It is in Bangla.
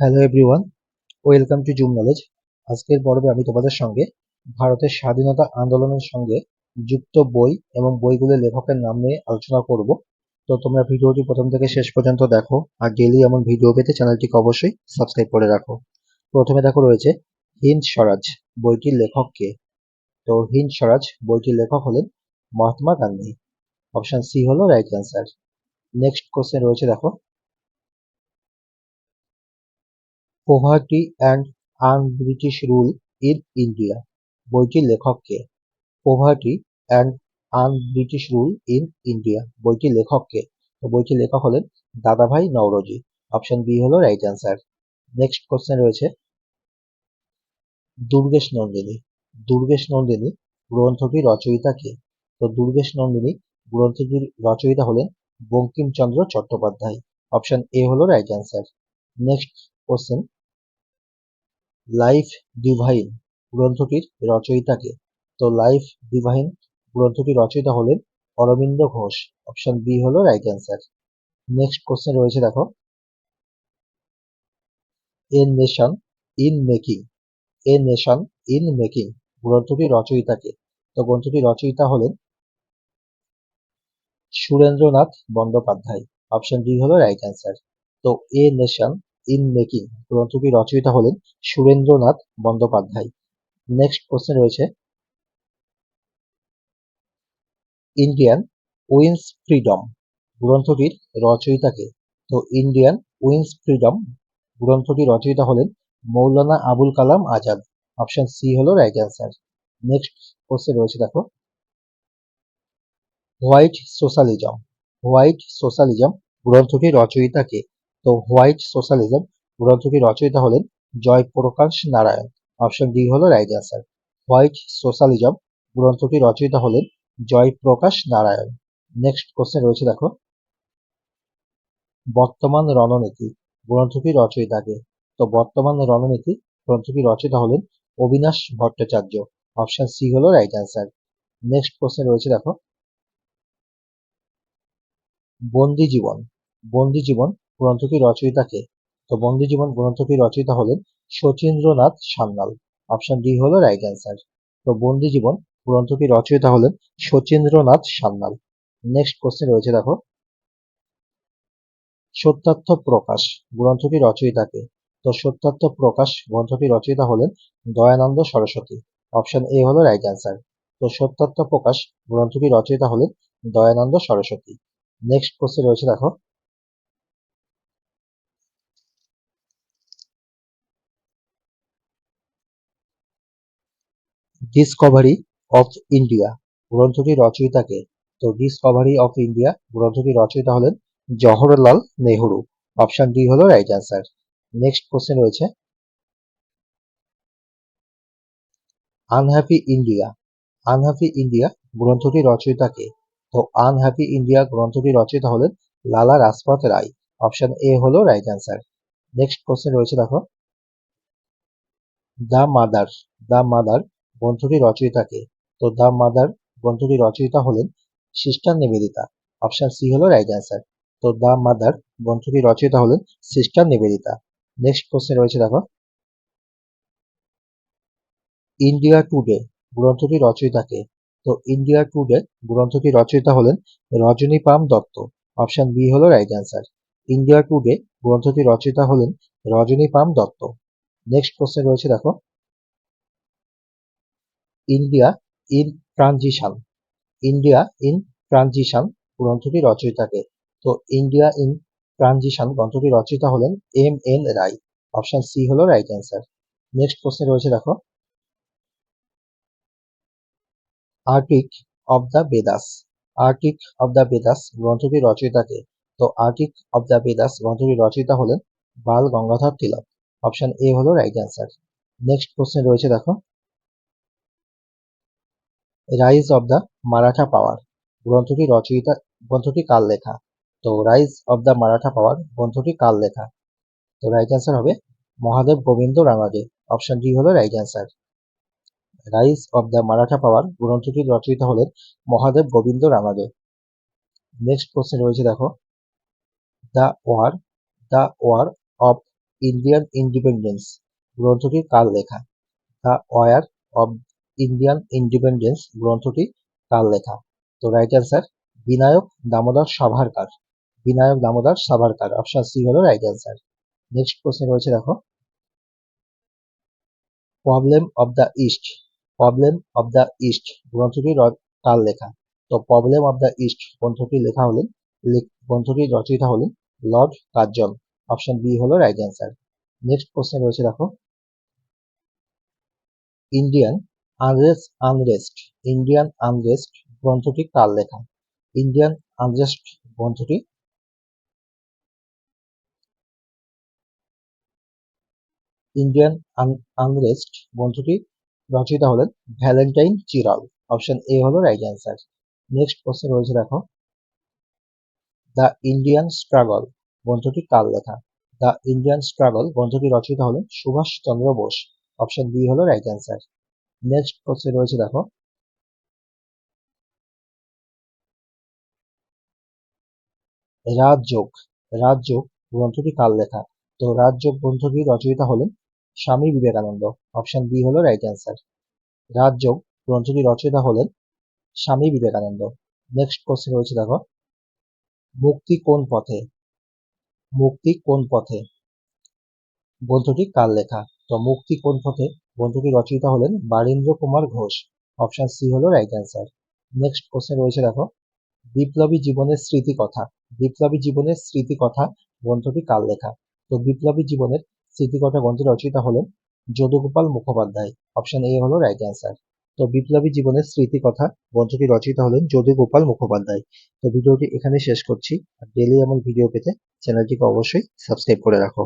Hello everyone welcome to Zoom Knowledge আজকের পর্বে আমি তোমাদের সঙ্গে ভারতের স্বাধীনতা আন্দোলনের সঙ্গে যুক্ত বই এবং বইগুলোর লেখকের নাম নিয়ে আলোচনা করব। তো তোমরা ভিডিওটি প্রথম থেকে শেষ পর্যন্ত দেখো, আর ডেলি এমন ভিডিও পেতে চ্যানেলটিকে অবশ্যই সাবস্ক্রাইব করে রাখো। প্রথমে দেখো রয়েছে হিন্দ স্বরাজ বইটির লেখক কে তো হিন্দ স্বরাজ বইটির লেখক হলেন মহাত্মা গান্ধী। অপশন সি হলো রাইট অ্যান্সার নেক্সট কোশ্চেন রয়েছে দেখো poverty and un-British rule in India. বইটির লেখক কে? Poverty and un-British rule in India. বইটির লেখক কে? তো বইটির লেখক হলেন দাদাভাই নওরোজি। অপশন বি হলো রাইট অ্যান্সার। নেক্সট কোশ্চেন রয়েছে। দুর্গেশ নন্দিনী। দুর্গেশ নন্দিনী গ্রন্থটির রচয়িতা কে? তো দুর্গেশ নন্দিনী গ্রন্থটির রচয়িতা হলেন বঙ্কিমচন্দ্র চট্টোপাধ্যায়। অপশন এ হলো right answer. Next question. Life divine গ্রন্থটির রচয়িতা কে তো লাইফ ডিভাইন গ্রন্থটির রচয়িতা হলেন অরবিন্দ ঘোষ। অপশন বি হলো রাইট অ্যান্সার নেক্সট কোশ্চেন রয়েছে দেখো। A nation in making a nation in making গ্রন্থটির রচয়িতা কে তো গ্রন্থটির রচয়িতা হলেন সুরেন্দ্রনাথ বন্দ্যোপাধ্যায়। অপশন ডি হলো রাইট অ্যান্সার তো এ নেশন ইন মেকিং গ্রন্থটির রচয়িতা হলেন সুরেন্দ্রনাথ বন্দ্যোপাধ্যায়। নেক্সট কোশ্চেন রয়েছে ইন্ডিয়ান উইন্স ফ্রিডম গ্রন্থটির রচয়িতা কে? তো ইন্ডিয়ান উইন্স ফ্রিডম গ্রন্থটির রচয়িতা হলেন মৌলানা আবুল কালাম আজাদ। অপশন সি হলো রাইট অ্যান্সার নেক্সট কোশ্চেন রয়েছে, দেখো হোয়াইট সোশ্যালিজম হোয়াইট সোশ্যালিজম গ্রন্থটির রচয়িতা কে? তো হোয়াইট সোশ্যালিজম গ্রন্থটির রচয়িতা হলেন জয়প্রকাশ নারায়ণ। অপশন ডি হলো রাইট অ্যান্সার হোয়াইট সোশ্যালিজম গ্রন্থটির রচয়িতা হলেন জয়প্রকাশ নারায়ণ। নেক্সট কোশ্চেন রয়েছে দেখো। বর্তমান রণনীতি গ্রন্থটির রচয়িতা কে তো বর্তমান রণনীতি গ্রন্থটির রচয়িতা হলেন অবিনাশ ভট্টাচার্য। অপশন সি হলো রাইট অ্যান্সার নেক্সট কোশ্চেন রয়েছে দেখো। বন্দি জীবন বন্দি জীবন গ্রন্থটির রচয়িতা কে? তো বন্দি জীবন গ্রন্থটির রচয়িতা হলেন শচীন্দ্রনাথ সান্যাল। অপশন ডি হলো রাইট অ্যান্সার তো বন্দি জীবন গ্রন্থটির রচয়িতা হলেন শচীন্দ্রনাথ সান্যাল। নেক্সট কোশ্চেন রয়েছে দেখো। সত্যার্থ প্রকাশ গ্রন্থটির রচয়িতা কে? তো সত্যার্থ প্রকাশ গ্রন্থটির রচয়িতা হলেন দয়ানন্দ সরস্বতী। অপশন এ হলো রাইট অ্যান্সার তো সত্যার্থ প্রকাশ গ্রন্থটির রচয়িতা হলেন দয়ানন্দ সরস্বতী। নেক্সট কোশ্চেন রয়েছে দেখো। ডিসকভারি অফ ইন্ডিয়া গ্রন্থটির রচয়িতা কে তো ডিসকভারি অফ ইন্ডিয়া গ্রন্থটির রচয়িতা হলেন জওহরলাল নেহরু। অপশন ডি হলো রাইট অ্যান্সার নেক্সট কোশ্চেন রয়েছে। আনহ্যাপি ইন্ডিয়া আনহ্যাপি ইন্ডিয়া গ্রন্থটির রচয়িতা কে তো আনহ্যাপি ইন্ডিয়া গ্রন্থটির রচয়িতা হলেন লালা রাজপথ রায়। অপশন এ হলো রাইট অ্যান্সার নেক্সট কোশ্চেন রয়েছে দেখো। দ্য মাদার দ্য মাদার গ্রন্থটির রচয়িতা কে? তো দ্য মাদার গ্রন্থটির রচয়িতা হলেন সিস্টার নিবেদিতা। অপশন সি হলো রাইট অ্যান্সার তো দ্য মাদার গ্রন্থটির রচয়িতা হলেন সিস্টার নিবেদিতা। নেক্সট কোশ্চেন রয়েছে দেখো। ইন্ডিয়া টুডে গ্রন্থটির রচয়িতা কে? তো ইন্ডিয়া টুডে গ্রন্থটির রচয়িতা হলেন Rajani Palme Dutt. Option B হলো রাইট অ্যান্সার ইন্ডিয়া টুডে গ্রন্থটির রচয়িতা হলেন Rajani Palme Dutt next question রয়েছে দেখো। India in transition India in transition গ্রন্থটির রচয়িতা কে তো ইন্ডিয়া ইন ট্রানজিশন গ্রন্থটির রচয়িতা হলেন M N Roy option C হলো রাইট অ্যান্সার নেক্সট কোশ্চেন রয়েছে দেখো। Arctic of the Vedas arctic of the Vedas গ্রন্থটির রচয়িতা কে তো আর্টিক অব দ্য বেদাস গ্রন্থটির রচয়িতা হলেন বাল গঙ্গাধর তিলক। অপশন এ হলো রাইট অ্যান্সার নেক্সট প্রশ্নে রয়েছে দেখো। Rise of the Maratha power গ্রন্থটি রচয়িতা, গ্রন্থটি কার লেখা? তো rise of the Maratha power গ্রন্থটি কার লেখা? তো রাইট অ্যান্সার হবে মহাদেব গোবিন্দ রানাডে অপশন ডি হলো right answer rise of the Maratha power গ্রন্থটির রচয়িতা হলেন মহাদেব গোবিন্দ রানাডে নেক্সট কোশ্চেন রয়েছে দেখো the war the war of Indian independence গ্রন্থটি কার লেখা? The war of Indian independence গ্রন্থটি কার লেখা। তো right answer Vinayak Damodar Savarkar. Vinayak Damodar Savarkar option C হলো রাইট অ্যান্সার নেক্সট কোশ্চেন রয়েছে দেখো। Problem of the east problem of the east গ্রন্থটি কার লেখা। তো প্রবলেম অব দ্য ইস্ট গ্রন্থটি লেখা হলেন গ্রন্থটির রচয়িতা হলেন লর্ড কার্জন। অপশন বি হলো রাইট অ্যান্সার নেক্সট কোশ্চেন রয়েছে দেখো। Indian unrest unrest, Indian unrest গ্রন্থটি কার লেখা? ইন্ডিয়ান আনরেস্ট গ্রন্থটি ইন্ডিয়ান আনরেস্ট গ্রন্থটি রচয়িতা হলেন ভ্যালেন্টাইন চিরাল। অপশন এ হলো রাইট অ্যান্সার। নেক্সট কোশ্চেন রয়েছে দেখো। দ্য ইন্ডিয়ান স্ট্রাগল গ্রন্থটি কার লেখা? দ্য ইন্ডিয়ান স্ট্রাগল গ্রন্থটি রচয়িতা হলেন সুভাষ চন্দ্র বোস। অপশন বি হলো রাইট অ্যান্সার। নেক্সট কোশ্চেন রয়েছে, দেখো। রাজযোগ। রাজযোগ গ্রন্থটি কাল লেখা? তো রাজযোগ গ্রন্থটি রচয়িতা হলেন স্বামী বিবেকানন্দ। অপশন বি হলো রাইট অ্যান্সার। রাজযোগ গ্রন্থটি রচয়িতা হলেন স্বামী বিবেকানন্দ। নেক্সট কোশ্চেন রয়েছে, দেখো। মুক্তি কোন পথে? মুক্তি কোন পথে? গ্রন্থটি কার লেখা? তো মুক্তি কোন পথে? গ্রন্থটি রচয়িতা হলেন বারীন্দ্র কুমার ঘোষ। অপশন সি হলো রাইট অ্যান্সার নেক্সট কোশ্চেন রয়েছে দেখো। বিপ্লবী জীবনের স্মৃতি কথা বিপ্লবী জীবনের স্মৃতি কথা গ্রন্থটি কার লেখা? তো বিপ্লবী জীবনের স্মৃতি কথা গ্রন্থের রচয়িতা হলেন যদুগোপাল মুখোপাধ্যায়। অপশন এ হলো রাইট অ্যান্সার তো বিপ্লবী জীবনের স্মৃতি কথা গ্রন্থটি রচয়িতা হলেন যদুগোপাল মুখোপাধ্যায়। তো ভিডিওটি এখানে শেষ করছি। আর ডেলি এমন ভিডিও পেতে চ্যানেলটিকে অবশ্যই সাবস্ক্রাইব করে রাখো।